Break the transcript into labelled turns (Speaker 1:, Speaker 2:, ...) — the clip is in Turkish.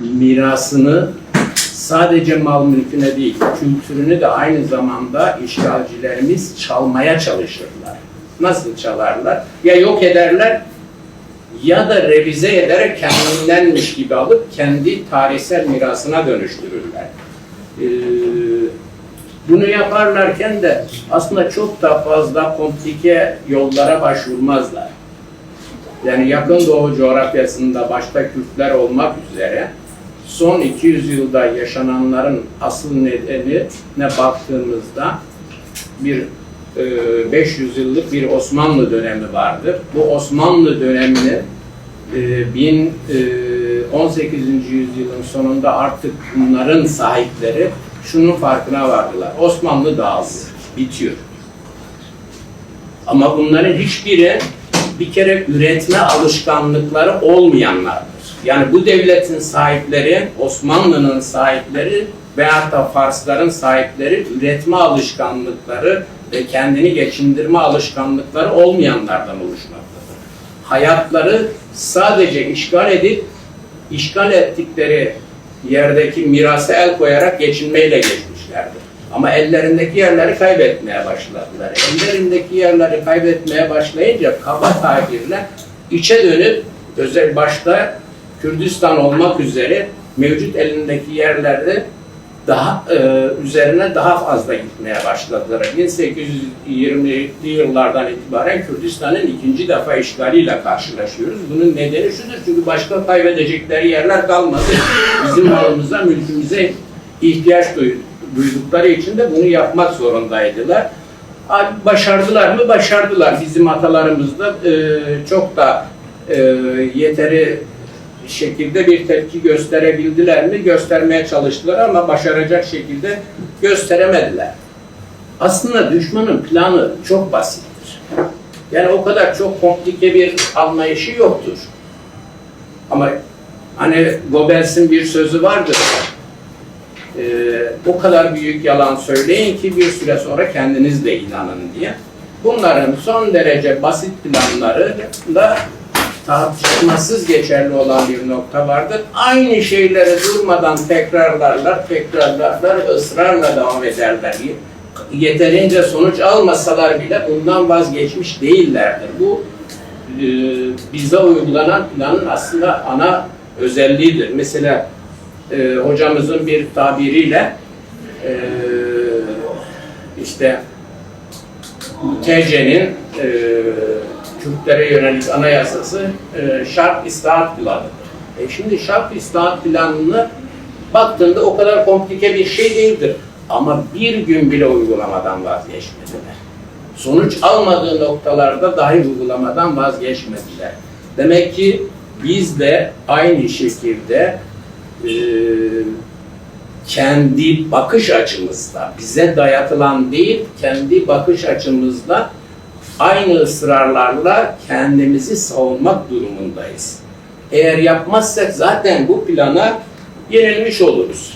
Speaker 1: mirasını sadece mal mülküne değil, kültürünü de aynı zamanda işgalcilerimiz çalmaya çalışırlar. Nasıl çalarlar? Ya yok ederler ya da revize ederek kendindenmiş gibi alıp kendi tarihsel mirasına dönüştürürler. Ee, bunu yaparlarken de aslında çok da fazla komplike yollara başvurmazlar. Yani yakın doğu coğrafyasında başta Kürtler olmak üzere son 200 yılda yaşananların asıl nedenine baktığımızda bir e, 500 yıllık bir Osmanlı dönemi vardır. Bu Osmanlı dönemini e, bin, e, 18. yüzyılın sonunda artık bunların sahipleri şunun farkına vardılar. Osmanlı dağıldı, bitiyor. Ama bunların hiçbiri bir kere üretme alışkanlıkları olmayanlardır. Yani bu devletin sahipleri, Osmanlı'nın sahipleri veyahut da Farsların sahipleri üretme alışkanlıkları ve kendini geçindirme alışkanlıkları olmayanlardan oluşmaktadır. Hayatları sadece işgal edip işgal ettikleri yerdeki mirasa el koyarak geçinmeyle geçmişlerdir. Ama ellerindeki yerleri kaybetmeye başladılar. Ellerindeki yerleri kaybetmeye başlayınca kaba tabirle içe dönüp özel başta Kürdistan olmak üzere mevcut elindeki yerlerde daha e, üzerine daha fazla gitmeye başladılar. 1820'li yıllardan itibaren Kürdistan'ın ikinci defa işgaliyle karşılaşıyoruz. Bunun nedeni şudur çünkü başka kaybedecekleri yerler kalmadı. Bizim malımıza, mülkümüze ihtiyaç duy- duydukları için de bunu yapmak zorundaydılar. Başardılar mı? Başardılar. Bizim atalarımız da e, çok da e, yeteri şekilde bir tepki gösterebildiler mi? Göstermeye çalıştılar ama başaracak şekilde gösteremediler. Aslında düşmanın planı çok basittir. Yani o kadar çok komplike bir anlayışı yoktur. Ama hani Goebbels'in bir sözü vardır. Ee, o kadar büyük yalan söyleyin ki bir süre sonra kendiniz de inanın diye. Bunların son derece basit planları da tartışmasız geçerli olan bir nokta vardır. Aynı şeyleri durmadan tekrarlarlar, tekrarlarlar, ısrarla devam ederler. Yeterince sonuç almasalar bile bundan vazgeçmiş değillerdir. Bu e, bize uygulanan planın aslında ana özelliğidir. Mesela e, hocamızın bir tabiriyle e, işte TC'nin e, Kürtlere yönelik anayasası e, şart islahat planıdır. E şimdi şart islahat planını baktığında o kadar komplike bir şey değildir. Ama bir gün bile uygulamadan vazgeçmediler. Sonuç almadığı noktalarda dahi uygulamadan vazgeçmediler. Demek ki biz de aynı şekilde e, kendi bakış açımızda, bize dayatılan değil, kendi bakış açımızda aynı ısrarlarla kendimizi savunmak durumundayız. Eğer yapmazsak zaten bu plana yenilmiş oluruz.